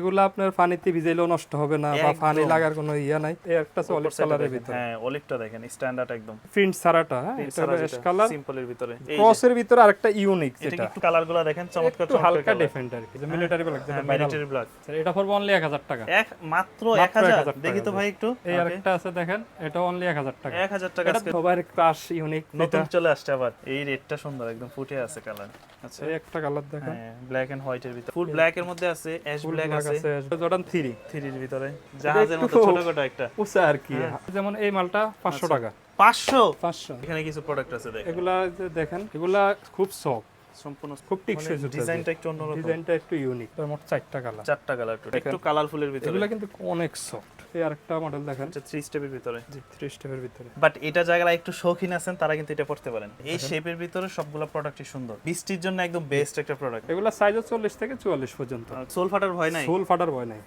এগুলো আপনার পানিতে ভিজাইলেও নষ্ট হবে না বা পানি লাগার কোনো ইয়া নাই। এই একটা অলিভ কালারের ভিতরে। হ্যাঁ অলিভটা দেখেন স্ট্যান্ডার্ড একদম। প্রিন্ট সারাটা হ্যাঁ এটা অ্যাশ কালার সিম্পলের ভিতরে। ক্রসের ভিতরে আরেকটা ইউনিক এটা যেটা। একটু কালারগুলো দেখেন? চমৎকার একটু হালকা ডিফারেন্ট আর কি মিলিটারি ব্ল্যাক যেটা। মিলিটারি ব্ল্যাক এটা পড়বে অনলি 1000 টাকা। এক মাত্র মাত্র 1000 1000 দেখি তো ভাই একটু। এই আরেকটা আছে দেখেন এটা অনলি 1000 টাকা। 1000 টাকা এটা সবার ক্রাশ ইউনিক নতুন চলে আসছে আবার। এই রেডটা সুন্দর একদম ফুটে আছে কালার আচ্ছা। একটা কালার দেখেন। হ্যাঁ ব্ল্যাক এন্ড হোয়াইটের ভিতরে। ফুল ব্ল্যাক এর মধ্যে আছে অ্যাশ ব্ল্যাক আছে আছে জর্ডান 3 থ্রির ভিতরে। জাহাজের মতো ছোটখাটো একটা। উঁচা আর কি। হ্যাঁ। যেমন এই মালটা 500 টাকা। 500 500 এখানে কিছু প্রোডাক্ট আছে দেখ এগুলা যে দেখেন এগুলা খুব সফট সম্পূর্ণ খুব টিকসই জুতা ডিজাইনটা একটু অন্যরকম। ডিজাইনটা একটু ইউনিক মোট চারটা কালার চারটা কালার একটু কালারফুলের ভিতরে। এগুলা কিন্তু অনেক সফট এই আরেকটা মডেল দেখেন। এটা থ্রি স্টেপের ভিতরে। জি থ্রি স্টেপের ভিতরে। বাট এটা যারা একটু শৌখিন আছেন তারা কিন্তু এটা পড়তে পারেন। এই শেপের ভিতরে সবগুলো প্রোডাক্টই সুন্দর। বৃষ্টির জন্য একদম বেস্ট একটা প্রোডাক্ট এগুলা সাইজ চল্লিশ থেকে চুয়াল্লিশ পর্যন্ত। সোল ফাটার ভয় নাই? সোল ফাটার ভয় নাই।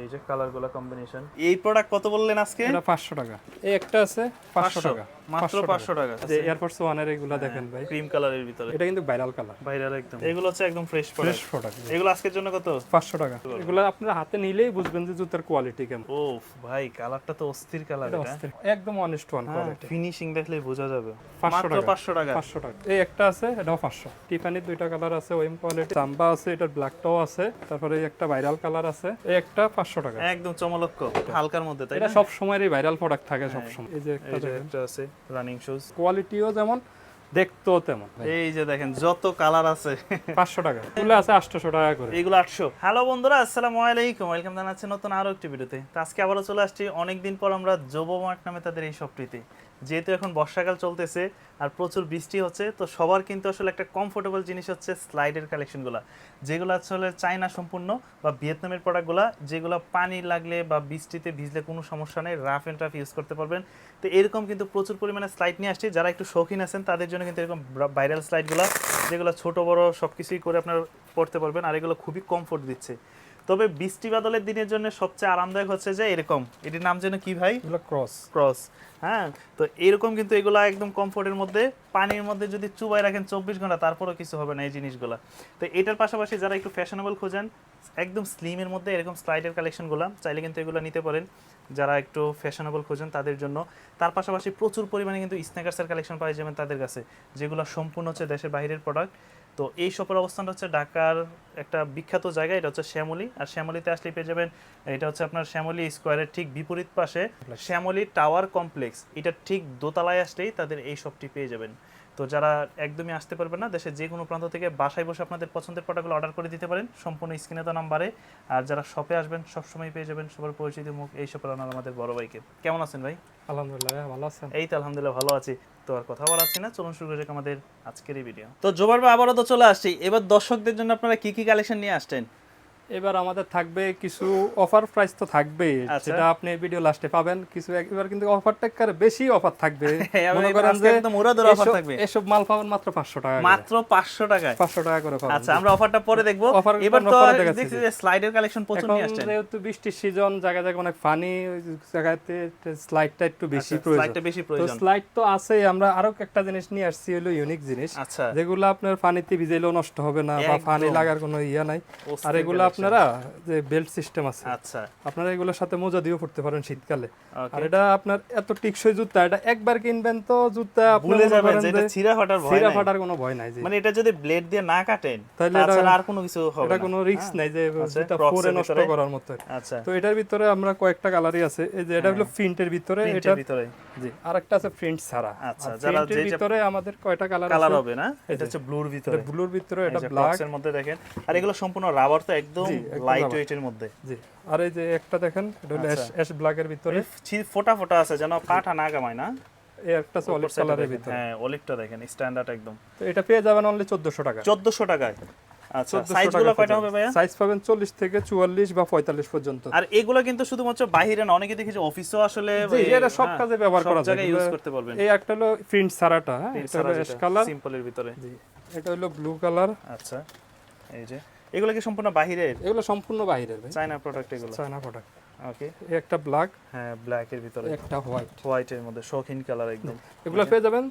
এই যে কালারগুলো কম্বিনেশন এই প্রোডাক্ট কত বললেন আজকে? এটা পাঁচশো টাকা। এই একটা আছে পাঁচশো টাকা। মাত্র 500 টাকা। যে এয়ারফোর্স ওয়ানের এগুলা দেখেন ভাই। ক্রিম কালারের ভিতরে। এটা কিন্তু ভাইরাল কালার ভাইরাল একদম। এগুলো হচ্ছে একদম ফ্রেশ ফ্রেশ প্রোডাক্ট প্রোডাক্ট এগুলো আজকের জন্য কত? পাঁচশো টাকা। এগুলা আপনার হাতে নিলেই বুঝবেন যে জুতার কোয়ালিটি কেমন। ও ভাই কালারটা তো অস্থির কালার এটা এটা। একদম অনেস্ট ওয়ান কোয়ালিটি ফিনিশিং দেখলেই বোঝা যাবে। 500 মাত্র টাকা। 500 টাকা। পাঁচশো টাকা। এই একটা আছে এটাও পাঁচশো। টিফানির দুইটা কালার আছে ওয়েম কোয়ালিটি সাম্বা আছে এটার ব্ল্যাকটাও আছে। তারপরে এই একটা ভাইরাল কালার আছে। এই একটা পাঁচশো টাকা। একদম চমলক্ষ হালকার মধ্যে তাই এটা সব সময়েরই ভাইরাল প্রোডাক্ট থাকে হ্যাঁ। সব সময় এই যে একটা আছে রানিং শুজ কোয়ালিটিও যেমন তেমন এই যে দেখেন যত কালার আছে। পাঁচশো টাকা। এগুলো আছে আটশোশো টাকা করে। এগুলো আটশো। হ্যালো বন্ধুরা আসসালামু আলাইকুম। ওয়েলকাম জানাচ্ছি নতুন আরও একটি ভিডিওতে তো। আজকে আবারও চলে আসছি। অনেকদিন পর আমরা জোবোমার্ট নামে তাদের এই শপটিতে যেহেতু এখন বর্ষাকাল চলতেছে আর প্রচুর বৃষ্টি হচ্ছে, তো সবার কিন্তু আসলে একটা কমফোর্টেবল জিনিস হচ্ছে স্লাইডের কালেকশনগুলো যেগুলো আসলে চায়না সম্পূর্ণ বা ভিয়েতনামের প্রোডাক্টগুলো যেগুলো পানি লাগলে বা বৃষ্টিতে ভিজলে কোনো সমস্যা নেই রাফ অ্যান্ড টাফ ইউজ করতে পারবেন। তো এরকম কিন্তু প্রচুর পরিমাণে স্লাইড নিয়ে আসছে। যারা একটু শৌখিন আছেন, তাদের জন্য কিন্তু এরকম ভাইরাল স্লাইডগুলো যেগুলো ছোট, বড় সব কিছুই করে আপনার পড়তে পারবেন। আর এগুলো খুবই কমফোর্ট দিচ্ছে। তবে বৃষ্টি বাদলের দিনের জন্য সবচেয়ে আরামদায়ক হচ্ছে যে এরকম। এটির নাম যেন কি ভাই? ক্রস ক্রস হ্যাঁ তো এরকম কিন্তু এগুলো একদম কমফোর্টের মধ্যে পানির মধ্যে যদি চুবাই রাখেন চব্বিশ ঘণ্টা তারপরেও কিছু হবে না এই জিনিসগুলো। তো এটার পাশাপাশি যারা একটু ফ্যাশনেবল খোঁজেন একদম স্লিমের মধ্যে এরকম স্লাইডের কালেকশনগুলো চাইলে কিন্তু এগুলো নিতে পারেন। যারা একটু ফ্যাশনেবল খোঁজেন তাদের জন্য। তার পাশাপাশি প্রচুর পরিমাণে কিন্তু স্ন্যাকার্সের কালেকশন পাওয়া যাবেন তাদের কাছে যেগুলো সম্পূর্ণ হচ্ছে দেশের বাইরের প্রোডাক্ট তো এই শপের অবস্থানটা হচ্ছে ঢাকার একটা বিখ্যাত জায়গা এটা হচ্ছে শ্যামলী। আর শ্যামলীতে আসলে পেয়ে যাবেন এটা হচ্ছে আপনার শ্যামলী স্কোয়ারের ঠিক বিপরীত পাশে শ্যামলী টাওয়ার কমপ্লেক্স। এটা ঠিক দোতলায় আসলেই তাদের এই শপটি পেয়ে যাবেন। তো যারা একদমই আসতে পারবেন না দেশের যে কোনো প্রান্ত থেকে বাসায় বসে আপনাদের পছন্দের প্রোডাক্টগুলো অর্ডার করে দিতে পারেন সম্পূর্ণ স্ক্রিনে তো নাম্বারে। আর যারা শপে আসবেন সবসময় পেয়ে যাবেন সবার পরিচিত মুখ এই সব আমাদের বড় ভাইকে। কেমন আছেন ভাই? আলহামদুলিল্লাহ ভালো আছেন? এই তো আলহামদুলিল্লাহ ভালো আছি। তো আর কথা বলাচ্ছি না চলুন শুরু করে যাক আমাদের আজকের এই ভিডিও তো জোবার ভাই আবারও তো চলে আসছি। এবার দর্শকদের জন্য আপনারা কি কি কালেকশন নিয়ে আসছেন? এবার আমাদের থাকবে কিছু অফার প্রাইস তো থাকবে আচ্ছা। সেটা আপনি ভিডিও লাস্টে পাবেন। কিছু এবার কিন্তু অফারটা একবারে বেশি অফার থাকবে। মনে করেন যে একদম offer এসব- থাকবে। এসব মাল পাবেন মাত্র পাঁচশো টাকা মাত্র পাঁচশো টাকায়। পাঁচশো টাকা করে পাবেন। আচ্ছা আমরা অফারটা পরে দেখব। এবার তো দেখছি যে। স্লাইডের কালেকশন প্রচুর এখন নিয়ে আসছেন। যেহেতু বৃষ্টির সিজন জায়গায় জায়গায় অনেক পানি জায়গাতে স্লাইডটা একটু বেশি আচ্ছা, প্রয়োজন। স্লাইডটা বেশি প্রয়োজন। তো স্লাইড তো আছে আমরা আরও একটা জিনিস নিয়ে আসছি হলো ইউনিক জিনিস। আচ্ছা। যেগুলো আপনার পানিতে ভিজাইলেও নষ্ট হবে না বা পানি লাগার কোনো ইয়া নাই। আর এগুলো। আপনারা যে বেল্ট সিস্টেম আছে আচ্ছা। আপনারা এগুলোর সাথে মোজা দিয়েও পড়তে পারেন শীতকালে। আর এটা আপনার এত টিকসই জুতা এটা একবার কিনবেন তো জুতা ভুলে যাবেন যে এটা ছিঁড়া ফাটার ভয় ছিঁড়া ফাটার কোনো ভয় নাই মানে এটা যদি ব্লেড দিয়ে না কাটেন তাহলে এটা- আর কোনো কিছু হবে এটা কোনো রিস্ক নাই যে আচ্ছা, জুতা পরে নষ্ট করার মতো। আচ্ছা। তো এটার ভিতরে আমরা কয়েকটা কালারই আছে। এই যে এটা হলো প্রিন্টের ভিতরে এটা ভিতরে জি। আরেকটা আছে প্রিন্ট ছাড়া। আচ্ছা, যারা যে- ভিতরে আমাদের কয়টা কালার কালার হবে না এটা হচ্ছে ব্লুর ভিতরে। ব্লুর ভিতরে এটা ব্ল্যাক এর মধ্যে দেখেন। আর এগুলো সম্পূর্ণ রাবার তো একদম একদম লাইট ওয়েটের মধ্যে। জি আর এই যে একটা দেখেন এটা হলো আচ্ছা। অ্যাশ ব্ল্যাকের ভিতরে। ছি- ফোটা ফোটা আছে যেন পাটা না কামায় না? এই একটা অলিভ কালারের ভিতরে। হ্যাঁ অলিভটা দেখেন স্ট্যান্ডার্ড একদম। তো এটা পেয়ে যাবেন অনলি 1400 টাকা। চোদ্দশো টাকায়। আচ্ছা 1400 সাইজগুলো কয়টা হবে ভাইয়া? সাইজ পাবেন 40 থেকে 44 বা 45 পর্যন্ত। আর এগুলো কিন্তু শুধুমাত্র বাহিরে না অনেকে দেখি যে অফিসেও আসলে এটা সব হ্যাঁ, কাজে ব্যবহার করা যায়। জায়গায় ইউজ করতে পারবেন এই একটা হলো প্রিন্ট সারাটা হ্যাঁ এটা হলো অ্যাশ কালার সিম্পলের ভিতরে। জি এটা হলো ব্লু কালার আচ্ছা এই যে। এগুলো কি সম্পূর্ণ বাহিরের? এগুলো সম্পূর্ণ বাইরের ভাই। চায়না প্রোডাক্ট এগুলো? চায়না প্রোডাক্ট ওকে এই একটা ব্ল্যাক হ্যাঁ ব্ল্যাক এর ভিতরে। একটা হোয়াইট হোয়াইটের মধ্যে শৌখিন কালার একদম। এগুলো পেয়ে যাবেন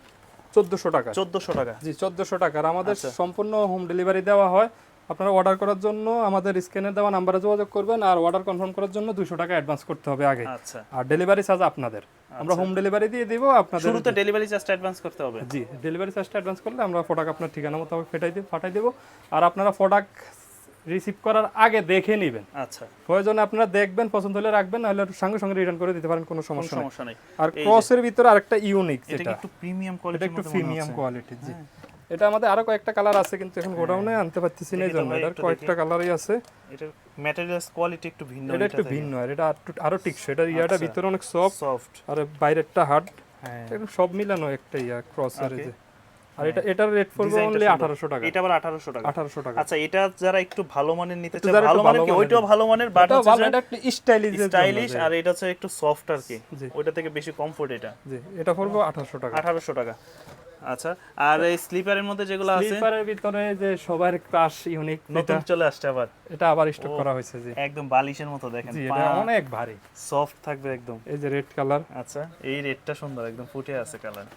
1400 টাকা। চোদ্দশো টাকা। জি 1400 টাকা। আর আমাদের আচ্ছা। সম্পূর্ণ হোম ডেলিভারি দেওয়া হয়। আপনারা অর্ডার করার জন্য আমাদের স্ক্যানে দেওয়া নাম্বারে যোগাযোগ করবেন আর অর্ডার কনফার্ম করার জন্য দুশো টাকা অ্যাডভান্স করতে হবে আগে। আচ্ছা। আর ডেলিভারি চার্জ আপনাদের। আমরা হোম ডেলিভারি দিয়ে দিব আপনাদের শুরুতে ডেলিভারি চার্জটা অ্যাডভান্স করতে হবে। জি ডেলিভারি চার্জটা অ্যাডভান্স করলে আমরা প্রোডাক্ট আপনার ঠিকানা মতো ফেটাই দিব পাঠাই দেবো। আর আপনারা প্রোডাক্ট রিসিভ করার আগে দেখে নেবেন। আচ্ছা। প্রয়োজনে আপনারা দেখবেন পছন্দ হলে রাখবেন নাহলে সঙ্গে সঙ্গে রিটার্ন করে দিতে পারেন কোনো সমস্যা নেই। সমস্যা নেই। আর ক্রসের ভিতরে আরেকটা ইউনিক এটা যেটা। একটু প্রিমিয়াম এটা একটু প্রিমিয়াম কোয়ালিটি জি। এটা আমাদের আরও কয়েকটা কালার আছে কিন্তু এখন গোডাউনে আনতে পারতেছি না জন্য। এটার কয়েকটা কালারই আছে। এটার ম্যাটেরিয়ালস কোয়ালিটি একটু ভিন্ন এটা একটু ভিন্ন আর এটা আরও টিকসই। এটা ইয়াটা আচ্ছা। ভিতরে অনেক সফট সফট আর বাইরেরটা হার্ড হ্যাঁ। সব মিলানো একটা ইয়া ক্রসের Okay. যে। আর এটা এটার রেট পড়বে অনলি সুন্দর। আঠারোশো টাকা। এটা আবার 1800 টাকা। আঠারোশো টাকা। আচ্ছা এটা যারা একটু ভালো মানের নিতে চায় ভালো মানের কি? ওইটাও ভালো মানের বাট ভালো এটা একটু স্টাইলিশ স্টাইলিশ আর এটা হচ্ছে একটু সফট আর কি। ওইটা থেকে বেশি কমফোর্ট এটা। জি এটা পড়বে আঠারোশো টাকা। 1800 টাকা। আচ্ছা আর এই স্লিপারের মধ্যে যেগুলো আছে? স্লিপারের ভিতরে যে সবার ক্রাশ ইউনিক নতুন চলে আসছে আবার। এটা আবার স্টক করা হয়েছে জি। একদম বালিশের মতো দেখেন। জি এটা অনেক ভারী। সফট থাকবে একদম। এই যে রেড কালার আচ্ছা এই রেডটা সুন্দর একদম ফুটে আছে কালার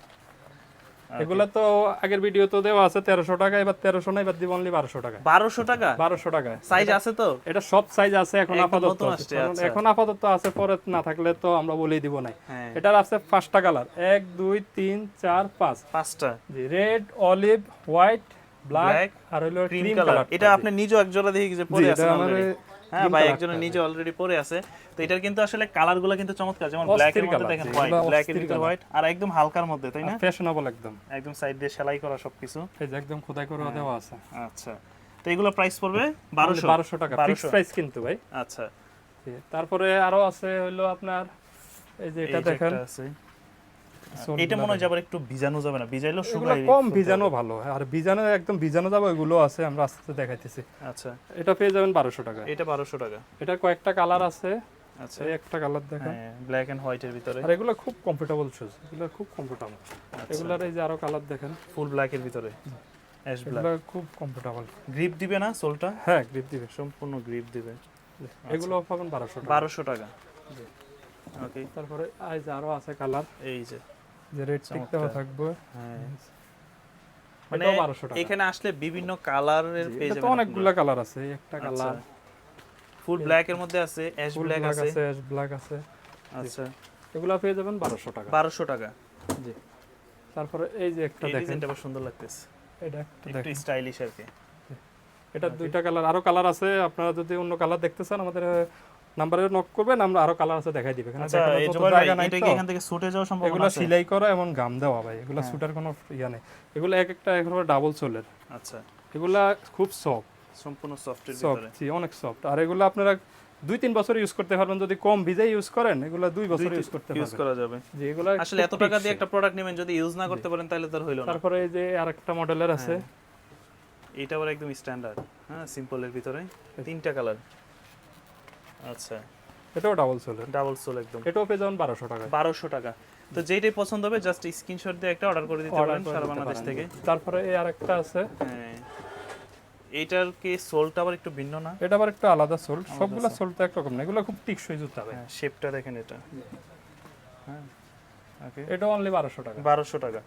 এগুলা তো আগের ভিডিও তো দেওয়া আছে তেরোশো টাকা এবার তেরোশো না এবার দিব অনলি বারোশো টাকা বারোশো টাকা? বারোশো টাকা। সাইজ আছে তো? এটা সব সাইজ আছে এখন আপাতত আচ্ছা। এখন আপাতত আছে পরে না থাকলে তো আমরা বলেই দিব নাই। হ্যাঁ। এটার আছে পাঁচটা কালার এক দুই তিন চার পাঁচ। পাঁচটা। জি রেড অলিভ হোয়াইট ব্ল্যাক আর হলো ক্রিম কালার এটা আপনি নিজেও এক জোড়া দেখি যে পরে আছে। হ্যাঁ ভাই একজনের নিজে অলরেডি পরে আছে। তো এটার কিন্তু আসলে কিন্তু চমৎকার যেমন ব্ল্যাক এর মধ্যে দেখেন হোয়াইট ব্ল্যাক এর ভিতরে হোয়াইট আর একদম হালকার মধ্যে তাই না? ফ্যাশনেবল একদম। একদম সাইড দিয়ে সেলাই করা সবকিছু। এই যে একদম খোদাই করে হ্যাঁ। দেওয়া আছে। আচ্ছা। তো এগুলো প্রাইস পড়বে বারোশো। বারোশো টাকা ফিক্স প্রাইস কিন্তু ভাই। আচ্ছা। তারপরে আরও আছে হলো আপনার এই যে এটা দেখেন। আছে। সোল এটা মনে হয় আবার একটু ভিজানো যাবে না ভিজাইলেও শুকাই কম ভিজানো ভালো। আর ভিজানো একদম ভিজানো যাবে ওইগুলো আছে আমরা আস্তে আস্তে দেখাইতেছি। আচ্ছা। এটা পেয়ে যাবেন বারোশো টাকা। এটা বারোশো টাকা। এটা কয়েকটা কালার আছে। আচ্ছা। এই একটা কালার দেখেন হ্যাঁ ব্ল্যাক এন্ড হোয়াইটের ভিতরে। আর এগুলো খুব কমফোর্টেবল শুজ এগুলো খুব কমফোর্টেবল আচ্ছা। এগুলার এই যে আরও কালার দেখেন। ফুল ব্ল্যাক এর ভিতরে। অ্যাশ ব্ল্যাক এগুলো খুব কমফোর্টেবল গ্রিপ দিবে না সোলটা? হ্যাঁ গ্রিপ দিবে। সম্পূর্ণ গ্রিপ দিবে। এগুলো পাবেন বারোশো টাকা। বারোশো টাকা। ওকে তারপরে যে আরও আছে কালার। এই যে। যে রেড টিকটাও থাকবে। হ্যাঁ। মানে এখানে আসলে বিভিন্ন কালারের পেয়ে যাবেন অনেকগুলা কালার আছে একটা কালার ফুল ব্ল্যাক এর মধ্যে আছে অ্যাশ ব্ল্যাক আছে। অ্যাশ ব্ল্যাক আছে। আচ্ছা। এগুলা পেয়ে যাবেন বারোশো টাকা। বারোশো টাকা। জি। তারপরে এই যে একটা দেখেন। ডিজাইনটা আবার সুন্দর লাগতেছে। এটা একটা একটু স্টাইলিশ আর কি। এটা দুইটা কালার আরও কালার আছে আপনারা যদি অন্য কালার দেখতে চান আমাদের নাম্বারে নক করবেন আমরা আরও কালার আছে দেখাই দিবে। এখানে আচ্ছা জায়গা নাই তো। এখান থেকে ছুটে যাওয়ার সম্ভাবনা এগুলো সেলাই করা গাম দেওয়া ভাই এগুলো হ্যাঁ। সুটার কোনো ইয়া নেই। এগুলো এক একটা ডাবল সোলের আচ্ছা। এগুলা খুব সফট সম্পূর্ণ সফটের ভিতরে। জি অনেক সফট আর এগুলো আপনারা দুই তিন বছর ইউজ করতে পারবেন যদি কম ভিজাই ইউজ করেন এগুলো দুই বছর ইউজ করতে ইউজ করা যাবে। জি এগুলো আসলে এত টাকা দিয়ে একটা প্রোডাক্ট নেবেন যদি ইউজ না করতে পারেন তাহলে তো হইল না। তারপরে এই যে আরেকটা মডেলের আছে। এটা আবার একদম স্ট্যান্ডার্ড হ্যাঁ সিম্পলের ভিতরে। তিনটা কালার আচ্ছা। এটাও ডাবল সোলের ডাবল সোল একদম। এটাও পেয়ে যাবেন বারোশো টাকা বারোশো টাকা। তো যেইটাই পছন্দ হবে জাস্ট স্ক্রিনশট দিয়ে একটা অর্ডার করে দিতে পারেন সারা বাংলাদেশ থেকে। তারপরে এই আরেকটা আছে। হ্যাঁ। এইটার কি সোলটা আবার একটু ভিন্ন না? এটা আবার একটু আলাদা সোল সবগুলা সোল তো একরকম না এগুলো খুব টিকসই জুতা ভাই। হ্যাঁ শেপটা দেখেন এটা। হ্যাঁ ওকে। এটা অনলি বারোশো টাকা। বারোশো টাকা।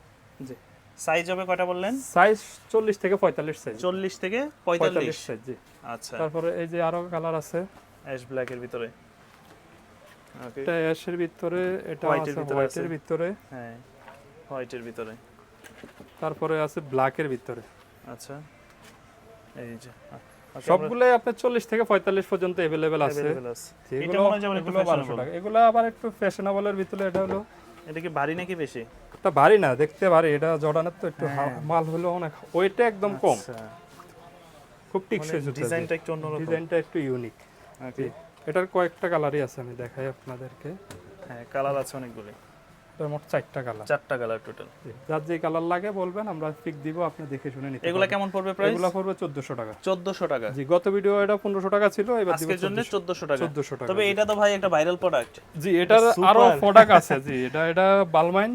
জি। সাইজ হবে কয়টা বললেন? সাইজ চল্লিশ থেকে পঁয়তাল্লিশ সাইজ চল্লিশ থেকে পঁয়তাল্লিশ। পঁয়তাল্লিশ সাইজ জি। আচ্ছা। তারপরে এই যে আরও কালার আছে। অ্যাশ ব্ল্যাকের ভিতরে। ওকে এটা অ্যাশের ভিতরে এটা ভিতরে হোয়াইটের। ভিতরে। হ্যাঁ হোয়াইটের ভিতরে। তারপরে আছে ব্ল্যাকের ভিতরে। আচ্ছা। এই যে সবগুলাই আপনার চল্লিশ থেকে পঁয়তাল্লিশ পর্যন্ত এভেলেবেল আছে। এগুলো মনে আবার একটু ফ্যাশনেবলের ভিতরে এটা হলো এটা কি ভারী নাকি বেশি? এটা ভারী না দেখতে ভারী। এটা জর্ডানের তো একটু হ্যাঁ। মাল হলো অনেক ওইটা একদম কম। আচ্ছা। খুব টিকসই জুতা ডিজাইনটা একটু অন্যরকম। ডিজাইনটা একটু ইউনিক এটার কয়েকটা কালারই আছে আমি দেখাই আপনাদেরকে। হ্যাঁ কালার আছে অনেকগুলি মোট চারটা কালার। চারটা কালার টোটাল যার যে কালার লাগে বলবেন আমরা পিক দিব আপনি দেখে শুনে নিতে এগুলা কেমন পড়বে প্রাইস এগুলো পড়বে চোদ্দশো টাকা। চোদ্দশো টাকা। জি গত ভিডিও এটা পনেরোশো টাকা ছিল এবার দিব আজকের জন্য চোদ্দশো। টাকা। চোদ্দশো টাকা তবে এটা তো ভাই একটা ভাইরাল প্রোডাক্ট জি এটার আরও প্রোডাক্ট আছে জি এটা এটা বালমাইন।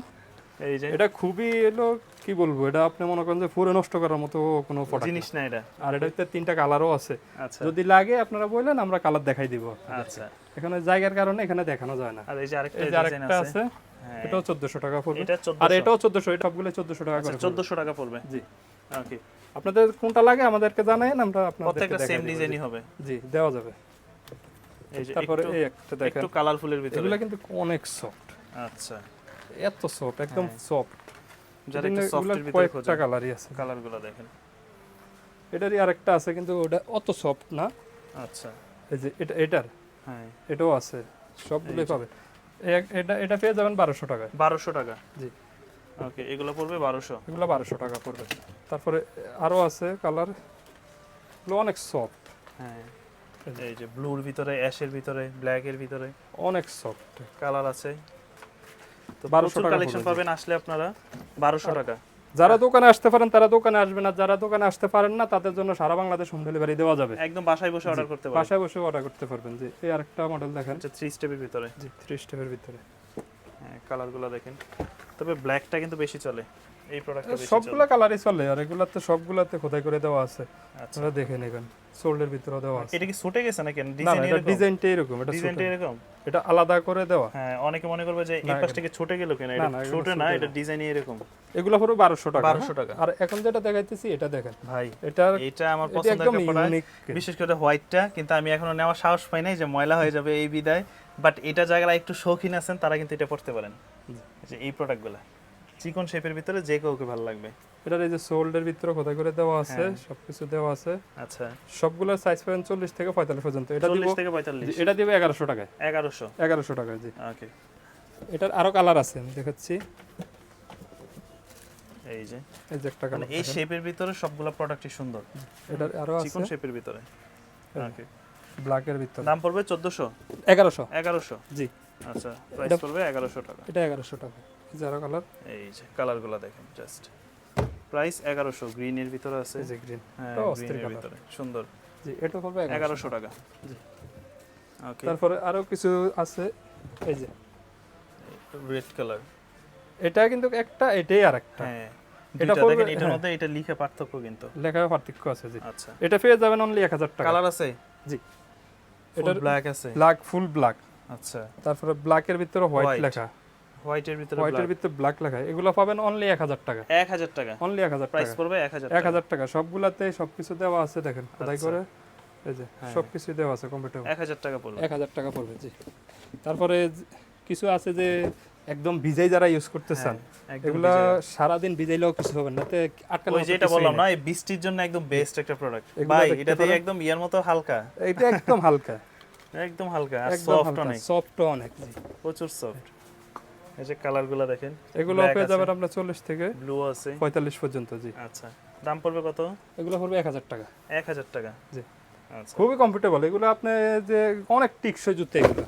এই যে। এটা খুবই এলো কি বলব এটা আপনি মনে করেন যে পুরো নষ্ট করার মতো কোনো জিনিস না এটা। আর এটাতে তিনটা কালারও আছে। আচ্ছা। যদি লাগে আপনারা বললেন আমরা কালার দেখাই দিব আচ্ছা। এখানে জায়গার কারণে এখানে দেখানো যায় না। আর এই যে আরেকটা আছে হ্যাঁ। এটাও চোদ্দশো টাকা পড়বে। এটা আর এটাও চোদ্দশো এটা সবগুলো চোদ্দশো টাকা করে পড়বে। চোদ্দশো টাকা পড়বে। জি। ওকে। আপনাদের কোনটা লাগে আমাদেরকে জানাইন আমরা আপনাদেরকে প্রত্যেকটা সেম ডিজাইনই হবে। জি দেওয়া যাবে। এই যে তারপরে এই একটা দেখেন। একটু কালারফুলের ভিতরে। এগুলো কিন্তু অনেক সফট আচ্ছা। এত সফট একদম হ্যাঁ। সফট যারা একটু সফটের ভিতরে কয়েকটা খোঁজে কালারই আছে। কালারগুলো দেখেন। এটারই আরেকটা আছে কিন্তু ওটা অত সফট না। আচ্ছা। এই যে এটা এটার? হ্যাঁ। এটাও আছে। সবগুলোই পাবে এটা এটা পেয়ে যাবেন বারোশো টাকায়। বারোশো টাকা? জি। ওকে এগুলো পড়বে বারোশো? এগুলো বারোশো টাকা পড়বে। তারপরে আরও আছে কালার এগুলো অনেক সফট হ্যাঁ। এই যে। ব্লুর ভিতরে অ্যাশের ভিতরে ব্ল্যাকের ভিতরে। অনেক সফট কালার আছে। তো 1200 প্রচুর টাকা কালেকশন পাবেন আসলে আপনারা। বারোশো টাকা। যারা দোকানে আসতে পারেন তারা দোকানে আসবেন আর যারা দোকানে আসতে পারেন না তাদের জন্য সারা বাংলাদেশ হোম ডেলিভারি দেওয়া যাবে। একদম বাসায় বসে অর্ডার করতে পারেন বাসায় বসে অর্ডার করতে পারবেন। জি এই আরেকটা মডেল দেখেন। হচ্ছে থ্রি স্টেপের ভিতরে। জি থ্রি স্টেপের ভিতরে। হ্যাঁ কালারগুলো দেখেন। তবে ব্ল্যাকটা কিন্তু বেশি চলে। এই প্রোডাক্টটা বেশি চলে। সবগুলা কালারই চলে আর এগুলাতে সবগুলাতে খোদাই করে দেওয়া আছে। আচ্ছা। আপনারা দেখে নেবেন। সোল্ডের ভিতরে দেওয়া আছে। এটা কি ছুটে গেছে নাকি? ডিজাইন এরকম? ডিজাইনটা এরকম এটা ডিজাইনটা। এরকম? এটা আলাদা করে দেওয়া। হ্যাঁ অনেকে মনে করবে যে এই পাশ থেকে ছুটে গেল কেন? এটা ছুটে না এটা ডিজাইন এরকম। এগুলো পুরো বারোশো টাকা। বারোশো হ্যাঁ? টাকা। আর এখন যেটা দেখাইতেছি এটা দেখেন। ভাই এটা এটা আমার পছন্দের প্রোডাক্ট বিশেষ করে হোয়াইটটা কিন্তু আমি এখনও নেওয়ার সাহস পাই নাই যে ময়লা হয়ে যাবে এই বিদায়। বাট এটা যারা একটু শৌখিন আছেন তারা কিন্তু এটা পড়তে পারেন। এই যে এই প্রোডাক্টগুলো চিকন শেপের ভিতরে যে কাউকে ভালো লাগবে। এটার এই যে সোল্ডের ভিতরে খোদাই করে দেওয়া আছে হ্যাঁ। সবকিছু দেওয়া আছে। আচ্ছা। সবগুলোর সাইজ পাবেন চল্লিশ থেকে পঁয়তাল্লিশ পর্যন্ত। এটা দিব থেকে পঁয়তাল্লিশ। এটা দিবে এগারোশো টাকায়। এগারোশো। এগারোশো টাকায় জি। ওকে এটার আরও কালার আছে আমি দেখাচ্ছি। এই যে। এই যে একটা মানে কালার এই শেপের ভিতরে সবগুলো প্রোডাক্টই সুন্দর। এটার আরও আছে। চিকন শেপের ভিতরে। ওকে ব্ল্যাকের ভিতরে। দাম পড়বে চোদ্দোশো। এগারোশো। এগারোশো। জি। আচ্ছা প্রাইস পড়বে এগারোশো টাকা। এটা এগারোশো টাকা। আরও কালার এই যে কালারগুলো দেখেন জাস্ট প্রাইস এগারোশো গ্রিনের ভিতরে আছে। এই যে গ্রিন হ্যাঁ গ্রিনের colour। ভিতরে সুন্দর। জি এটা এগারোশো। এগারোশো টাকা। জি। ওকে তারপরে আরও কিছু আছে এই যে। রেড কালার এটা কিন্তু একটা এটাই আর একটা হ্যাঁ এটা এটা পড়বে- দেখেন এটার হ্যাঁ। মধ্যে এটা লিখে পার্থক্য কিন্তু। লেখা পার্থক্য আছে জি। আচ্ছা। এটা পেয়ে যাবেন অনলি এক হাজার টাকা। কালার আছে? জি। এটার ব্ল্যাক আছে? ব্ল্যাক ফুল ব্ল্যাক আচ্ছা। তারপরে ব্ল্যাকের ভিতরে হোয়াইট লেখা। হোয়াইটের ভিতরে হোয়াইটের ভিতরে ব্ল্যাক লেখা। এগুলো পাবেন অনলি এক হাজার টাকা। এক হাজার টাকা। অনলি এক হাজার প্রাইস পড়বে এক হাজার এক টাকা। সবগুলাতে সবকিছু দেওয়া আছে দেখেন। খোদাই আচ্ছা। করে এই যে হ্যাঁ। সবকিছু দেওয়া আছে কম্পিউটার এক হাজার টাকা পড়বে। এক হাজার টাকা পড়বে জি। তারপরে কিছু আছে যে একদম ভিজাই যারা ইউজ হ্যাঁ, একদম এগুলা সারাদিন ভিজাইলেও কিছু হবে না। তে আটকানো ওই যেটা বললাম না এই বৃষ্টির জন্য একদম বেস্ট একটা প্রোডাক্ট ভাই এটাতে পারেন। একদম ইয়ার মতো হালকা। এটা একদম হালকা। একদম হালকা আর সফট অনেক। সফট অনেক প্রচুর সফট এই যে কালারগুলো দেখেন। এগুলো পেয়ে। যাবেন আপনার চল্লিশ থেকে ব্লু আছে। পঁয়তাল্লিশ পর্যন্ত জি। আচ্ছা। দাম পড়বে কত? এগুলো পড়বে এক হাজার টাকা। এক হাজার টাকা। জি। আচ্ছা। খুবই কমফোর্টেবল এগুলো আপনি যে অনেক টিকসই জুতো এগুলো।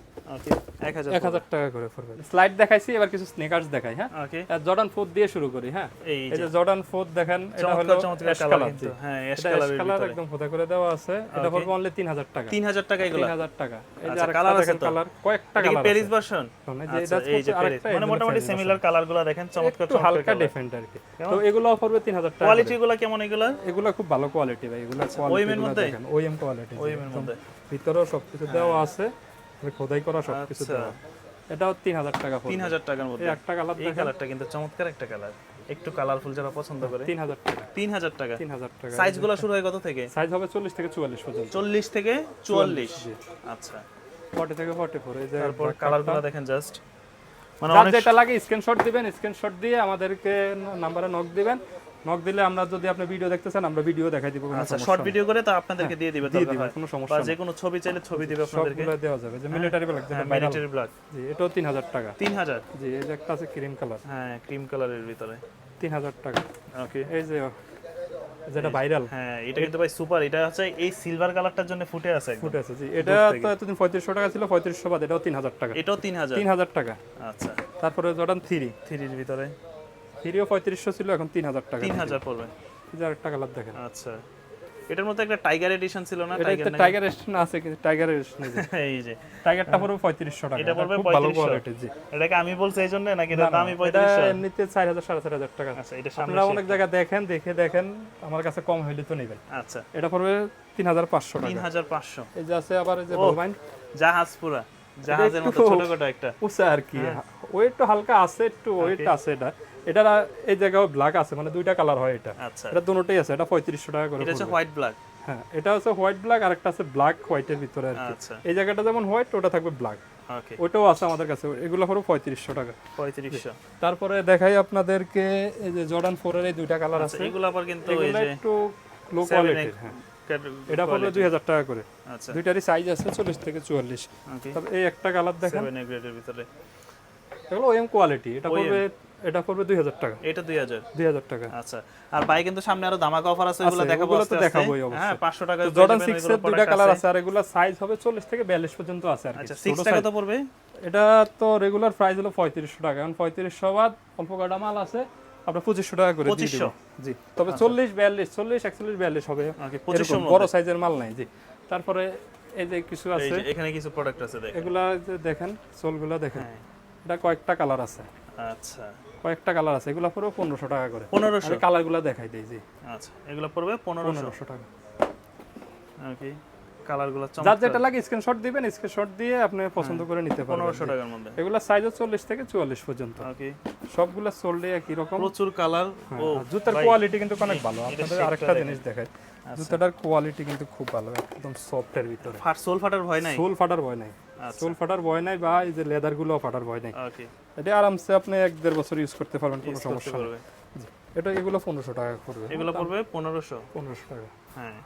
এক হাজার টাকা করে পড়বে। স্লাইড দেখাইছি এবার কিছু স্নেকার্স দেখাই হ্যাঁ? জর্ডান ফোর দিয়ে শুরু করি হ্যাঁ? এই এই যে যে জর্ডান ফোর দেখেন এটা হলো চমৎকার চমৎকার অ্যাশ কালার কালার হ্যাঁ অ্যাশ এটা অ্যাশ কালারের কালার একদম ফোটা করে দেওয়া আছে। এটা পড়বে অনলি তিন হাজার টাকা। তিন হাজার টাকা এগুলো? তিন হাজার টাকা। এই যে আচ্ছা, আছে কালার কয়েকটা কালার প্যারিস ভার্সন যে আচ্ছা এটা এই যে হচ্ছে প্যারিস আরেকটা মানে মোটামুটি সিমিলার কালারগুলো দেখেন চমৎকার একটু হালকা ডিফারেন্ট আর কি। তো এগুলো পড়বে টাকা। কেমন এগুলো? এগুলো খুব ভালো কোয়ালিটি ভাই এগুলো এর কোয়ালিটি মধ্যে? ওএম কোয়ালিটি ওই এর মধ্যে। ভিতরেও সবকিছু দেওয়া আছে। মানে খোদাই করা সবকিছু আচ্ছা। দেওয়া। এটাও তিন হাজার টাকা তিন হাজার টাকার মধ্যে। একটা কালার এই কালারটা কিন্তু চমৎকার একটা কালার। একটু কালারফুল যারা পছন্দ করে। তিন হাজার টাকা। তিন হাজার টাকা। তিন হাজার টাকা। সাইজগুলো শুরু হয় কত থেকে? সাইজ হবে চল্লিশ থেকে চুয়াল্লিশ পর্যন্ত। চল্লিশ থেকে চুয়াল্লিশ। আচ্ছা। ফর্টি থেকে ফর্টি ফোর এই তারপর কালারগুলো দেখেন জাস্ট মানে যেটা লাগে স্ক্রিনশট দিবেন স্ক্রিনশট দিয়ে আমাদেরকে নাম্বারে নক দিবেন। নক দিলে আমরা যদি আপনি ভিডিও দেখতেছেন আমরা ভিডিও দেখাই দিব আচ্ছা শর্ট ভিডিও করে তা আপনাদেরকে দিয়ে দিবে দিয়ে হয় কোনো বা সমস্যা যে কোনো ছবি চাইলে ছবি দিবে আপনাদেরকে। সবগুলো দেওয়া যাবে যে মিলিটারি ব্ল্যাক হ্যাঁ যেটা মিলিটারি ব্ল্যাক জি এটাও তিন হাজার টাকা। তিন হাজার? জি এই যে একটা আছে ক্রিম কালার হ্যাঁ ক্রিম কালারের ভিতরে। তিন হাজার টাকা। ওকে এই যে যেটা ভাইরাল হ্যাঁ এটা কিন্তু ভাই সুপার এটা হচ্ছে এই সিলভার কালারটার জন্য ফুটে আছে। ফুটে আছে জি। এটা তো এতদিন পঁয়ত্রিশশো টাকা ছিল পঁয়ত্রিশশো বাদ এটাও তিন হাজার টাকা। এটাও তিন হাজার। তিন হাজার টাকা। আচ্ছা। তারপরে জর্ডান থ্রি থ্রির ভিতরে। থ্রিও পঁয়ত্রিশশো ছিল এখন তিন হাজার টাকা তিন হাজার পড়বে। এই যে আরেকটা কালার দেখেন। আচ্ছা। এটার মধ্যে একটা টাইগার এডিশন ছিল না? টাইগার টাইগার এডিশন আছে কিন্তু টাইগার এডিশন এই যে। টাইগারটা পড়বে পঁয়ত্রিশশো টাকা। এটা পড়বে 3500 জি। এটাকে আমি বলছি এই জন্য নাকি এটা না, না, দামি এটা পঁয়ত্রিশশো? এমনিতে চার হাজার সাড়ে চার হাজার টাকা। আচ্ছা এটা সামনে আপনারা অনেক জায়গায় দেখেন দেখে দেখেন আমার কাছে কম হইলে তো নেবেন। আচ্ছা। এটা পড়বে তিন হাজার পাঁচশো তিন টাকা হাজার পাঁচশো। এই যে আছে আবার এই যে ও। বলবাইন জাহাজ পুরা। জাহাজের মতো একটু- ছোটখাটো একটা। উঁচা আর কি। ওয়েট তো হালকা আছে একটু ওয়েট আছে এটা। এটার আ- এই জায়গায় ব্ল্যাক আছে মানে দুইটা কালার হয় এটা। আচ্ছা। এটা দুটোটাই আছে এটা পঁয়ত্রিশশো টাকা করে এটা হচ্ছে হোয়াইট ব্ল্যাক হ্যাঁ এটা হচ্ছে হোয়াইট ব্ল্যাক আর একটা আছে ব্ল্যাক হোয়াইটের ভিতরে আর কি। আচ্ছা। এই জায়গাটা যেমন হোয়াইট ওটা থাকবে ব্ল্যাক ওকে ওইটাও আছে আমাদের কাছে এগুলো হলো পঁয়ত্রিশশো টাকা। পঁয়ত্রিশশো। তারপরে দেখাই আপনাদেরকে এই যে জর্ডান ফোরের এই দুইটা কালার আচ্ছা আছে। এগুলো আবার কিন্তু এই যে একটু লো 7 কোয়ালিটির হ্যাঁ। এটা পড়বে দুই হাজার টাকা করে। আচ্ছা। দুইটারই সাইজ আছে চল্লিশ থেকে চুয়াল্লিশ। তবে এই একটা কালার দেখেন। ভিতরে। এগুলো ওএম কোয়ালিটি এটা পড়বে এটা পড়বে দুই হাজার টাকা। এটা দুই হাজার? দুই হাজার টাকা। আচ্ছা। আর ভাই কিন্তু সামনে আরও ধামাকা অফার আছে ওগুলো দেখাবো ওগুলো তো। দেখাবোই অবশ্যই। হ্যাঁ 500 টাকা জর্ডান এর কালার আছে। আর এগুলো সাইজ হবে চল্লিশ থেকে বিয়াল্লিশ পর্যন্ত আছে আর আচ্ছা 6 টাকা তো পড়বে? এটা তো রেগুলার প্রাইস হলো পঁয়ত্রিশশো টাকা। এখন পঁয়ত্রিশশো বাদ অল্প কাটা মাল আছে আপনার পঁচিশশো টাকা করে দিয়ে 2500 দেবো। জি। তবে চল্লিশ বিয়াল্লিশ চল্লিশ একচল্লিশ বিয়াল্লিশ হবে। 2500 বড় সাইজের মাল নাই জি। তারপরে এই যে কিছু আছে এখানে কিছু প্রোডাক্ট আছে এগুলা দেখেন সোলগুলো দেখেন। হ্যাঁ। এটা কয়েকটা কালার আছে। আচ্ছা। কয়েকটা কালার আছে এগুলো পুরো পনেরোশো টাকা করে। 1500 আমি কালারগুলো দেখাই দিই জি। আচ্ছা এগুলো পড়বে পনেরোশো? টাকা। ওকে কালারগুলো যার যেটা লাগে স্ক্রিনশট দিবেন স্ক্রিনশট দিয়ে আপনি পছন্দ করে নিতে পারবেন 1500 টাকার মধ্যে। এগুলা সাইজও চল্লিশ থেকে চুয়াল্লিশ পর্যন্ত। ওকে সবগুলা সোল্ডে একই রকম। প্রচুর কালার ও জুতার কোয়ালিটি কিন্তু অনেক ভালো। আপনাদের আরেকটা জিনিস দেখাই। জুতাটার কোয়ালিটি কিন্তু খুব ভালো একদম সফটের ভিতরে। ফাট সোল ফাটার ভয় নাই? সোল ফাটার ভয় নাই। আচ্ছা। সোল ফাটার ভয় নাই বা এই যে লেদারগুলো ফাটার ভয় নাই। ওকে। এটা আরামসে আপনি এক দেড় বছর ইউজ করতে পারবেন কোনো সমস্যা নেই। এটা এগুলো পনেরোশো টাকা করবে এগুলো পড়বে 1500 পনেরোশো টাকা। হ্যাঁ।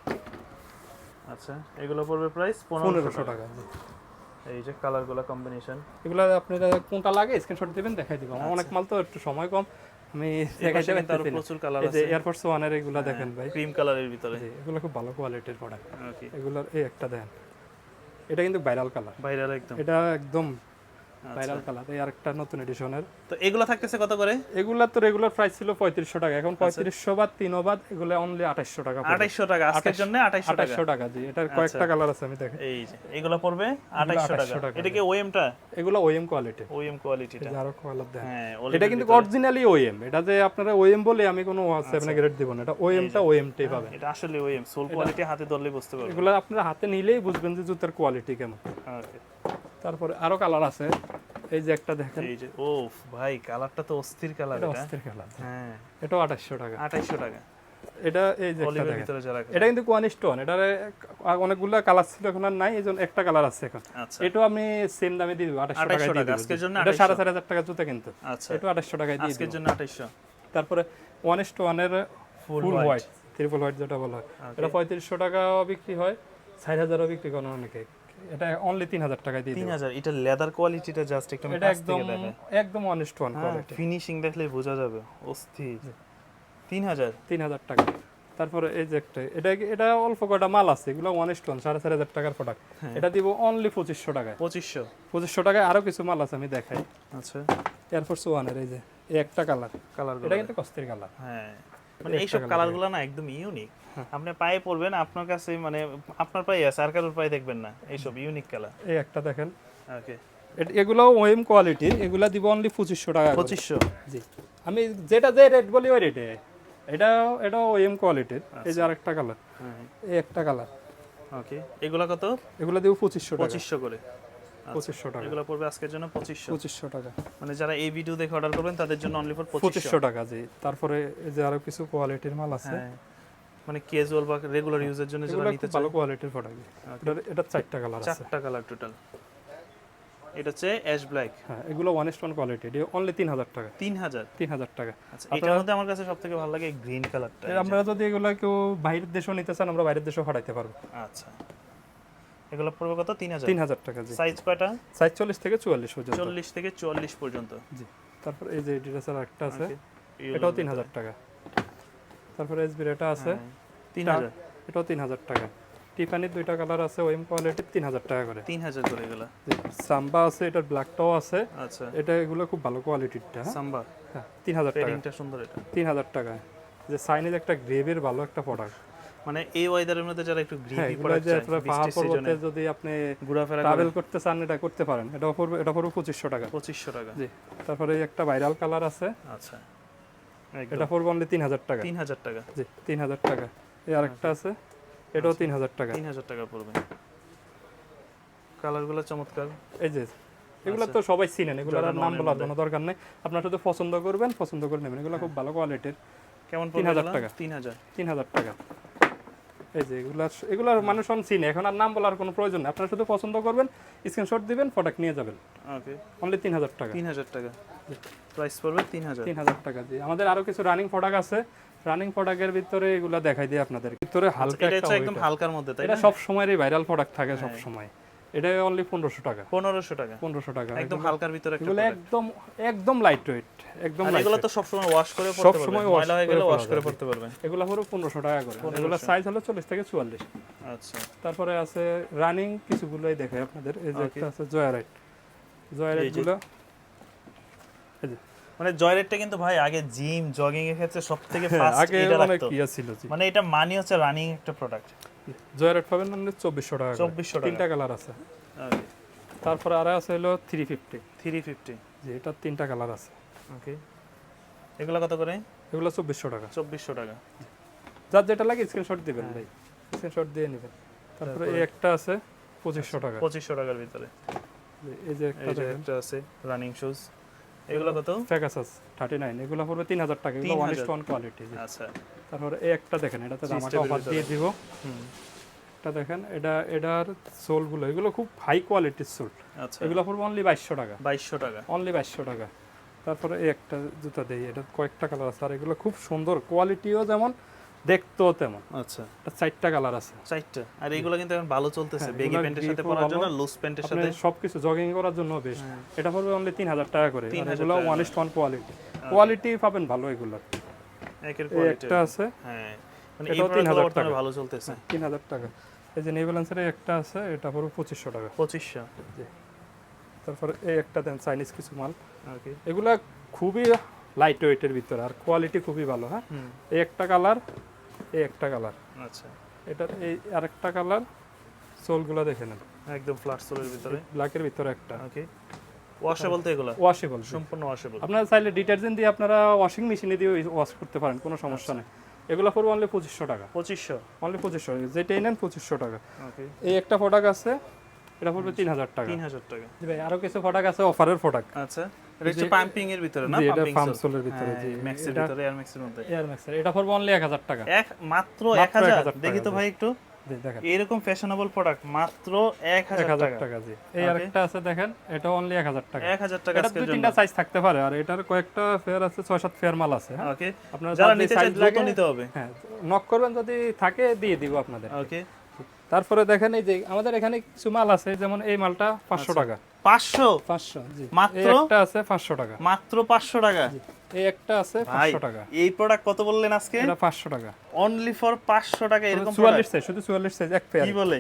আচ্ছা এগুলো পড়বে প্রাইস 1500 পনেরোশো টাকা এই যে কালারগুলো কম্বিনেশন এগুলো আপনারা কোনটা লাগে স্ক্রিনশট দিবেন দেখাই দিব। অনেক মাল তো একটু সময় কম আমি দেখাইতে পারতেছি প্রচুর কালার এই যে আছে। এয়ারফোর্স ওয়ানের এগুলা দেখেন ভাই। ক্রিম কালারের ভিতরে। এগুলো খুব ভালো কোয়ালিটির প্রোডাক্ট ওকে। এগুলোর এই একটা দেন। এটা কিন্তু ভাইরাল কালার ভাইরাল একদম এটা একদম। ভাইরাল কালার এই আরেকটা নতুন এডিশনের তো এগুলো থাকতেছে কত করে? এগুলা তো রেগুলার প্রাইস ছিল পঁয়ত্রিশশো টাকা আচ্ছা। এখন পঁয়ত্রিশশো বাদ তিন বাদ এগুলো অনলি আঠাশশো টাকা পড়বে। 2800 টাকা আজকের জন্য 2800 টাকা। আঠাশশো টাকা জি এটার কয়েকটা কালার আছে আমি দেখেন এই যে এগুলো পড়বে 2800 টাকা। 2800। এটা কি ওএমটা এগুলো ওএম কোয়ালিটি ওএম কোয়ালিটিটা আরও কালার দেখেন হ্যাঁ এটা কিন্তু অরিজিনালি ওএম এটা যে আপনারা ওএম বলে আমি কোনো সেভেন গ্রেড দিব না। এটা ওএমটা ওএমটাই পাবেন। এটা আসলে ওএম সোল কোয়ালিটি হাতে ধরলে বুঝতে পারবে এগুলো আপনারা হাতে নিলেই বুঝবেন যে জুতার কোয়ালিটি কেমন। Okay. তারপরে আরও কালার আছে। এই যে একটা দেখেন। এই যে ও ভাই কালারটা তো অস্থির কালার এটা এটা। অস্থির কালার হ্যাঁ। এটাও আঠাশশো টাকা। 2800 টাকা। এটা এই যে একটা দেখেন। ভিতরে যারা এটা কিন্তু কোয়ান স্টোন এটার অনেকগুলো কালার ছিল এখন আর নাই এই জন্য একটা কালার আছে এখন। আচ্ছা। এটাও আমি সেম দামে দিয়ে দেবো 2800 টাকা দিয়ে টাকা, আজকের জন্য এটা 2800 সাড়ে চার হাজার টাকা জুতা কিন্তু। আচ্ছা। এটা আঠাশশো টাকায় দিয়ে আজকের জন্য 2800 তারপরে one Full full white triple white যেটা বলা হয়। এটা পঁয়ত্রিশশো টাকাও বিক্রি হয় ষাট হাজারও বিক্রি করে অনেকে। এটা অনলি তিন হাজার টাকায় দিয়ে দেবো। 3000 এটা লেদার কোয়ালিটিটা জাস্ট এটা একদম একদম one is to one quality finishing দেখলে বোঝা যাবে অস্থির। 3000 টাকা। তারপরে এই যে একটা এটা এটা অল্প কয়টা মাল আছে? এগুলো ওয়ান সাড়ে চার হাজার টাকার প্রোডাক্ট এটা দিব অনলি পঁচিশশো টাকায়। 2500 পঁচিশশো টাকায় আরও কিছু মাল আছে আমি দেখাই। আচ্ছা। এয়ারফোর্স ওয়ানের এই যে একটা কালার কালারগুলো এটা কিন্তু কস্তির কালার হ্যাঁ। মানে এইসব কালারগুলো না একদম ইউনিক আপনি পায়ে পড়বেন আপনার কাছে মানে আপনার পায়ে আছে আর কারোর পায়ে দেখবেন না এইসব ইউনিক কালার এই একটা দেখেন। ওকে এগুলো ওএম কোয়ালিটির এগুলা দিব অনলি পঁচিশশো টাকা পঁচিশশো। জি। আমি যেটা যে রেট বলি ওই রেটে এটা এটা ওএম কোয়ালিটির এই যে আরেকটা কালার হ্যাঁ। এই একটা কালার ওকে এগুলো কত? এগুলো দিব পঁচিশশো টাকা। পঁচিশশো করে। পঁচিশশো টাকা। এগুলো পড়বে আজকের জন্য পঁচিশশো। পঁচিশশো টাকা। মানে যারা এই ভিডিও দেখে অর্ডার করবেন তাদের জন্য অনলি ফর পঁচিশশো। টাকা জি। তারপরে যে আরও কিছু কোয়ালিটির মাল আছে। হ্যাঁ। মানে ক্যাজুয়াল বা রেগুলার ইউজের জন্য যারা নিতে ভালো কোয়ালিটির প্রোডাক্ট এটা এটা চারটা কালার আছে। চারটা কালার টোটাল এটা হচ্ছে অ্যাশ ব্ল্যাক হ্যাঁ এগুলো one is to one quality এটা অনলি তিন হাজার টাকা। তিন হাজার? তিন হাজার টাকা। আচ্ছা এটার মধ্যে আমার কাছে সব থেকে ভালো লাগে গ্রিন কালারটা আমরা যদি এগুলো কেউ বাইরের দেশেও নিতে চান আমরা বাইরের দেশেও পাঠাইতে পারব। আচ্ছা। এগুলো পড়বে কত? তিন হাজার। তিন হাজার টাকা জি। সাইজ কয়টা? সাইজ চল্লিশ থেকে চুয়াল্লিশ পর্যন্ত। চল্লিশ থেকে চুয়াল্লিশ পর্যন্ত। জি। তারপর এই যে ড্রেসের একটা আছে এটাও তিন হাজার টাকা। তারপরে এসবির এটা আছে। হ্যাঁ, তিন হাজার। এটাও তিন হাজার টাকা। টিফানির দুইটা কালার আছে ওএম কোয়ালিটির তিন হাজার টাকা করে। তিন হাজার করে এগুলো। জি। সাম্বা আছে এটার ব্ল্যাকটাও আছে। আচ্ছা। এটা এগুলো খুব ভালো কোয়ালিটিরটা সাম্বা হ্যাঁ তিন হাজার টাকা। পেডিংটা সুন্দর এটা। তিন হাজার টাকা। যে সাইনের একটা গ্রেভের ভালো একটা প্রোডাক্ট মানে এই ওয়েদারের মধ্যে যারা একটু হ্যাঁ গ্রিপি এগুলো প্রোডাক্ট চায় পাহাড় পর্বতে যদি আপনি ঘোরাফেরা ট্রাভেল করতে চান এটা করতে পারেন। এটাও পড়বে এটা পড়বে টাকা। টাকা। জি তারপরে একটা ভাইরাল কালার আছে। আচ্ছা। এটা পড়বে অনলি তিন হাজার টাকা। তিন হাজার টাকা। জি তিন হাজার টাকা। এই আরেকটা আছে এটাও তিন হাজার টাকা। তিন হাজার টাকা পড়বে। কালারগুলো চমৎকার। এই যে এগুলো তো সবাই চিনেন এগুলোর নাম বলার কোনো দরকার নেই। আপনার শুধু পছন্দ করবেন পছন্দ করে নেবেন। এগুলো খুব ভালো কোয়ালিটির কেমন 3000 টাকা। তিন হাজার। তিন হাজার টাকা। এই যে এগুলার এগুলার মানুষ চিনে এখন আর নাম বলার কোনো প্রয়োজন নেই। আপনারা শুধু পছন্দ করবেন স্ক্রিনশট দিবেন প্রোডাক্ট নিয়ে যাবেন। ওকে অনলি তিন হাজার টাকা। তিন হাজার টাকা। প্রাইস পড়বে তিন হাজার। তিন হাজার টাকা দিয়ে আমাদের আরও কিছু রানিং প্রোডাক্ট আছে। রানিং প্রোডাক্টের ভিতরে এগুলা দেখাই দিই আপনাদের ভিতরে হালকা একটা হচ্ছে একদম হালকার মধ্যে তাই এটা সব ভাইরাল প্রোডাক্ট থাকে সব হ্যাঁ। সময় এটা অনলি পনেরোশো টাকা। পনেরোশো টাকা। পনেরোশো টাকা। একদম হালকার ভিতরে একটা এগুলো একদম একদম লাইট ওয়েট একদম লাইট এগুলো তো ওয়াশ করে পড়তে সব পারবেন। সময় ময়লা হয়ে গেলে ওয়াশ করে। পড়তে পারবেন। এগুলো পনেরোশো টাকা করে। এগুলো সাইজ হলো চল্লিশ থেকে চুয়াল্লিশ। আচ্ছা। তারপরে আছে রানিং কিছুগুলোই দেখে আপনাদের। এই যে. একটা আছে জয়া রাইট জয়া রাইট এই যে। গুলো। এই যে, মানে জয়রেটটা কিন্তু ভাই আগে জিম জগিং এর ক্ষেত্রে সব থেকে হ্যাঁ, এটা রাখতো। ছিল মানে এটা মানি হচ্ছে রানিং একটা প্রোডাক্ট জয়া পাবেন মানে চব্বিশশো টাকা করে। 2400 টাকা। তিনটা কালার আছে। তারপরে আর আছে হলো থ্রি ফিফটি থ্রি ফিফটি যে এটা তিনটা কালার আছে। ওকে এগুলো কত করে? এগুলো চব্বিশশো টাকা। চব্বিশশো টাকা। যার যেটা লাগে স্ক্রিনশট দিবেন ভাই। স্ক্রিনশট দিয়ে নেবেন। তারপরে এই একটা আছে পঁচিশশো টাকা। পঁচিশশো টাকার ভিতরে। এই যে একটা আছে রানিং শুজ এগুলো কত? ফ্যাকাসাস থার্টি নাইন এগুলো পড়বে তিন হাজার টাকা। এগুলো ওয়ান 3000 ইস্ট ওয়ান কোয়ালিটি আচ্ছা। তারপরে এই একটা দেখেন এটাতে আমাকে অফার দিয়ে দিব। হুম। এটা দেখেন এটা এটার সোলগুলো এগুলো খুব হাই কোয়ালিটির সোল আচ্ছা। এগুলো পড়বে অনলি বাইশশো টাকা। বাইশশো টাকা। অনলি বাইশশো টাকা। তারপরে এই একটা জুতা দেই এটা কয়েকটা কালার আছে আর এগুলো খুব সুন্দর কোয়ালিটিও যেমন দেখতেও তেমন। আচ্ছা। এটা চারটা কালার আছে। চারটা। আর এগুলো কিন্তু এখন ভালো চলতেছে হ্যাঁ, বেগি প্যান্টের সাথে পরার জন্য। লুজ প্যান্টের সাথে। সবকিছু জগিং করার জন্য বেশ হ্যাঁ। এটা পড়বে অনলি তিন হাজার টাকা করে। আর 3000 এগুলো one is to one quality quality পাবেন ভালো এগুলো একের কোয়ালিটি একটা আছে। হ্যাঁ। মানে এই 3000 টাকা। ভালো চলতেছে। তিন হাজার টাকা। এই যে নেভেলেন্সের একটা আছে এটা পড়বে পঁচিশশো টাকা। পঁচিশশো। তারপরে এই একটা দেন চাইনিজ কিছু মাল। ওকে এগুলা খুবই লাইট ওয়েটের ভিতরে আর কোয়ালিটি খুবই ভালো হ্যাঁ? এই একটা কালার এই একটা কালার আচ্ছা। এটার এই আরেকটা কালার সোলগুলো দেখে নেন। একদম ফ্ল্যাট সোলের ভিতরে। ব্ল্যাকের ভিতরে একটা। ওকে ওয়াশেবল তো এগুলো? ওয়াশেবল সম্পূর্ণ ওয়াশেবল আপনারা চাইলে ডিটারজেন্ট দিয়ে আপনারা ওয়াশিং মেশিনে দিয়ে ওয়াশ করতে পারেন কোনো সমস্যা নেই। এগুলো পড়বে অনলি পঁচিশশো টাকা। পঁচিশশো? অনলি পঁচিশশো যেটাই নেন পঁচিশশো টাকা। এই একটা প্রোডাক্ট আছে এটা পড়বে তিন হাজার টাকা। তিন হাজার টাকা। ভাই আরও কিছু প্রোডাক্ট আছে অফারের প্রোডাক্ট আচ্ছা। এটা হচ্ছে পাম্পিং এর ভিতরে না? এটা পাম্পিং সোলের ভিতরে জি। ম্যাক্সের ভিতরে এয়ার ম্যাক্সের মধ্যে। এয়ার ম্যাক্সের এটা পড়বে অনলি এক হাজার টাকা। এক মাত্র মাত্র এক হাজার? 1000 দেখি তো ভাই একটু। এরকম ফ্যাশনেবল প্রোডাক্ট মাত্র এক এক হাজার হাজার টাকা। টাকা জি। এই আরেকটা আছে দেখেন এটা অনলি এক হাজার টাকা। এক হাজার টাকা এটা দুই তিনটা সাইজ থাকতে পারে আর এটার কয়েকটা ফেয়ার আছে ছয় সাত ফেয়ার মাল আছে হ্যাঁ? ওকে আপনারা যারা নিতে দ্রুত নিতে হবে। হ্যাঁ নক করবেন যদি থাকে দিয়ে দিব আপনাদের ওকে তারপরে দেখেন এই যে আমাদের এখানে কিছু মাল আছে যেমন এই মালটা পাঁচশো টাকা। পাঁচশো? পাঁচশো আচ্ছা। মাত্র? একটা আছে পাঁচশো টাকা। মাত্র পাঁচশো টাকা? এই একটা আছে পাঁচশো টাকা। এই প্রোডাক্ট কত বললেন আজকে? এটা পাঁচশো টাকা। অনলি ফর পাঁচশো টাকা এরকম চুয়াল্লিশ সাইজ শুধু চুয়াল্লিশ সাইজ এক পেয়ার কি বলে?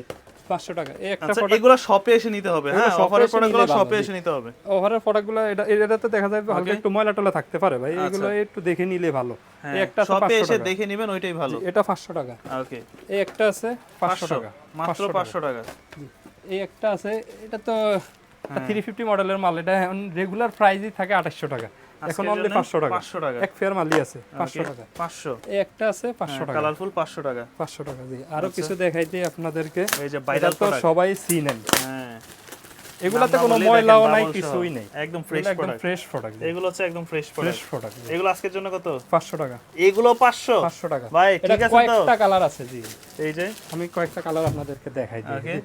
পাঁচশো টাকা। এই একটা আচ্ছা এগুলো শপে এসে নিতে হবে হ্যাঁ? অফারের প্রোডাক্টগুলো শপে এসে নিতে হবে। ওভারের প্রোডাক্টগুলো এটা এটাতে দেখা যায় হালকা একটু ময়লা টলা থাকতে পারে ভাই। আচ্ছা। এগুলো একটু দেখে নিলে ভালো। হ্যাঁ এই একটা শপে এসে দেখে নেবেন ওইটাই ভালো। এটা পাঁচশো টাকা। ওকে এই একটা আছে পাঁচশো টাকা। মাত্র 500 পাঁচশো টাকা। এই একটা আছে এটা তো হ্যাঁ। থ্রি ফিফটি মডেলের মাল। এটা এখন রেগুলার প্রাইসই থাকে আঠাশশো টাকা। এখন অনলি জন্য পাঁচশো টাকা। পাঁচশো টাকা। এক ফেয়ার মালই আছে পাঁচশো টাকা। পাঁচশো। এই একটা আছে পাঁচশো টাকা। কালারফুল পাঁচশো টাকা। পাঁচশো টাকা জি। আরও কিছু দেখাইতে আপনাদেরকে। এই যে ভাইরাল তো সবাই চিনেন। হ্যাঁ। এগুলাতে কোনো ময়লাও নাই কিছুই। নেই। একদম ফ্রেশ একদম প্রোডাক্ট ফ্রেশ প্রোডাক্ট এগুলো হচ্ছে একদম ফ্রেশ ফ্রেশ প্রোডাক্ট প্রোডাক্ট এগুলো আজকের জন্য কত? পাঁচশো টাকা। এগুলো পাঁচশো? পাঁচশো টাকা। ভাই ঠিক আছে তো। কয়েকটা কালার আছে জি। এই যে? আমি কয়েকটা কালার আপনাদেরকে দেখাই দিই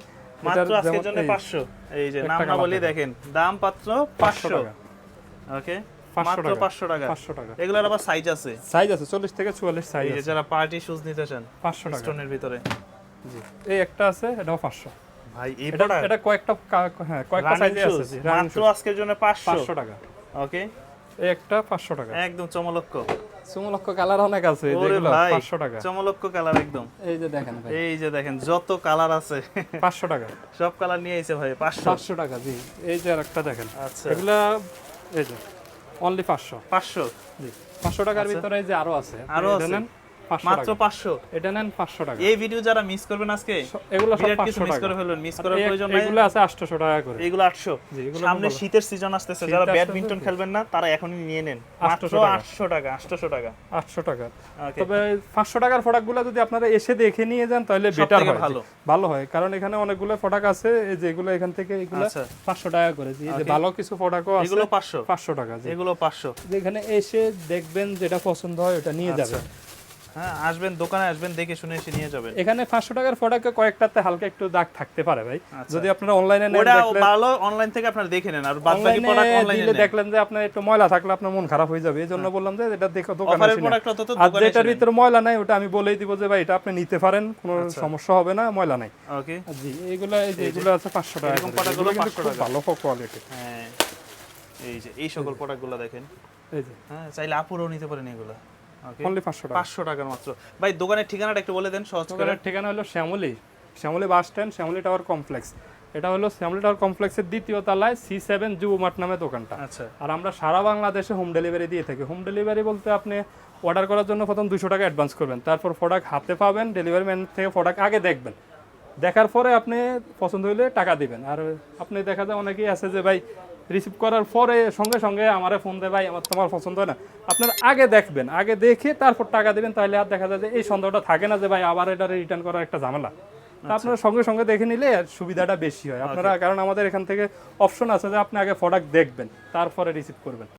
মাত্র আজকের জন্য এই পাঁচশো। এই যে নাম না বলি দেখেন। দাম পাত্র পাঁচশো পাঁচশো। টাকা। ওকে। 500 মাত্র টাকা। পাঁচশো টাকা। পাঁচশো টাকা। এগুলোর আবার সাইজ আছে? সাইজ আছে চল্লিশ থেকে চুয়াল্লিশ সাইজ এই যে আছে। যারা পার্টি শুজ নিতে চান পাঁচশো টাকা। স্টোনের ভিতরে। জি। এই একটা আছে এটাও পাঁচশো। ভাই এই প্রোডাক্ট এটা কয়েকটা হ্যাঁ কয়েকটা সাইজে আছে মাত্র আজকের জন্য পাঁচশো। পাঁচশো টাকা। ওকে এই একটা পাঁচশো টাকা। একদম চমলক্ষ সুমলক্ষ কালার অনেক আছে যেগুলো টাকা। কালার একদম। এই যে দেখেন ভাই। এই যে দেখেন যত কালার আছে। পাঁচশো টাকা। সব কালার নিয়ে ভাই পাঁচশো। পাঁচশো টাকা জি। এই যে আরেকটা দেখেন। আচ্ছা। এগুলা এই যে। অনলি পাঁচশো। পাঁচশো? জি। পাঁচশো টাকার ভিতরে যে আরও আছে। আরও আছে? মাত্র টাকা। পাঁচশো? এটা নেন পাঁচশো টাকা। এই ভিডিও যারা মিস করবেন আজকে এগুলো সব বিরাট কিছু পাঁচশো মিস করে ফেলবেন মিস করার প্রয়োজন নাই। এগুলো আছে আটশোশো টাকা করে। এগুলো আটশো। জি, এগুলো সামনে শীতের সিজন আসতেছে যারা ব্যাডমিন্টন খেলবেন না তারা এখনই নিয়ে নেন। মাত্র 800 টাকা। আটশো টাকা আটশো টাকা। আটশো টাকা। তবে পাঁচশো টাকার প্রোডাক্টগুলো যদি আপনারা এসে দেখে নিয়ে যান তাহলে বেটার হয়। ভালো। ভালো হয়। কারণ এখানে অনেকগুলো প্রোডাক্ট আছে এই যেগুলো এখান থেকে এগুলো আচ্ছা। পাঁচশো টাকা করে। যে ভালো কিছু প্রোডাক্টও আছে এগুলো পাঁচশো। পাঁচশো টাকা জি। এগুলো পাঁচশো। যেখানে এসে দেখবেন যেটা পছন্দ হয় ওটা নিয়ে যাবেন। হ্যাঁ আসবেন দোকানে আসবেন দেখে শুনে এসে নিয়ে যাবেন। এখানে পাঁচশো টাকার প্রোডাক্টে কয়েকটাতে হালকা একটু দাগ থাকতে পারে ভাই। আচ্ছা। যদি আপনারা অনলাইনে নেন দেখলে ভালো অনলাইন থেকে আপনারা দেখে নেন আর বাদ বাকি প্রোডাক্ট অনলাইনে দিলে দেখলেন যে আপনার একটু ময়লা থাকলে আপনার মন খারাপ হয়ে যাবে এই জন্য বললাম যে এটা দেখো দোকানে। প্রোডাক্ট তো আর দোকানে যেটার ভিতরে ময়লা নাই ওটা আমি বলেই দিব যে ভাই এটা আপনি নিতে পারেন কোনো আচ্ছা। সমস্যা হবে না ময়লা নাই। ওকে জি এইগুলো এই যে এগুলো আছে পাঁচশো টাকা এরকম করে। প্রোডাক্টগুলো 500 টাকা। ভালো কোয়ালিটি হ্যাঁ। এই যে এই সকল প্রোডাক্টগুলো দেখেন। এই যে। হ্যাঁ চাইলে আপুরও নিতে পারেন এগুলো। অনলি পাঁচশো টাকা। পাঁচশো টাকার মাত্র। ভাই দোকানের ঠিকানাটা একটু বলে দেন সহজ দোকানের ঠিকানা হলো Shyamoli. Shyamoli bus stand Shyamoli tower complex. এটা হলো শ্যামলী টাওয়ার কমপ্লেক্সের দ্বিতীয় তলায় সি সেভেন যুব মাঠ নামে দোকানটা। আচ্ছা। আর আমরা সারা বাংলাদেশে হোম ডেলিভারি দিয়ে থাকি। হোম ডেলিভারি বলতে আপনি অর্ডার করার জন্য প্রথম দুশো টাকা অ্যাডভান্স করবেন। তারপর প্রোডাক্ট হাতে পাবেন ডেলিভারি ম্যান থেকে প্রোডাক্ট আগে দেখবেন। দেখার পরে আপনি পছন্দ হইলে টাকা দিবেন। আর আপনি দেখা যায় অনেকেই আছে যে ভাই রিসিভ করার পরে সঙ্গে সঙ্গে আমার ফোন দেয় ভাই আমার তোমার পছন্দ হয় না। আপনার আগে দেখবেন আগে দেখে তারপর টাকা দেবেন তাহলে আর দেখা যায় যে এই সন্দেহটা থাকে না যে ভাই আবার এটা রিটার্ন করার একটা ঝামেলা। তা আপনারা সঙ্গে সঙ্গে দেখে নিলে সুবিধাটা বেশি হয়। আপনারা কারণ আমাদের এখান থেকে অপশন আছে যে আপনি আগে প্রোডাক্ট দেখবেন তারপরে রিসিভ করবেন।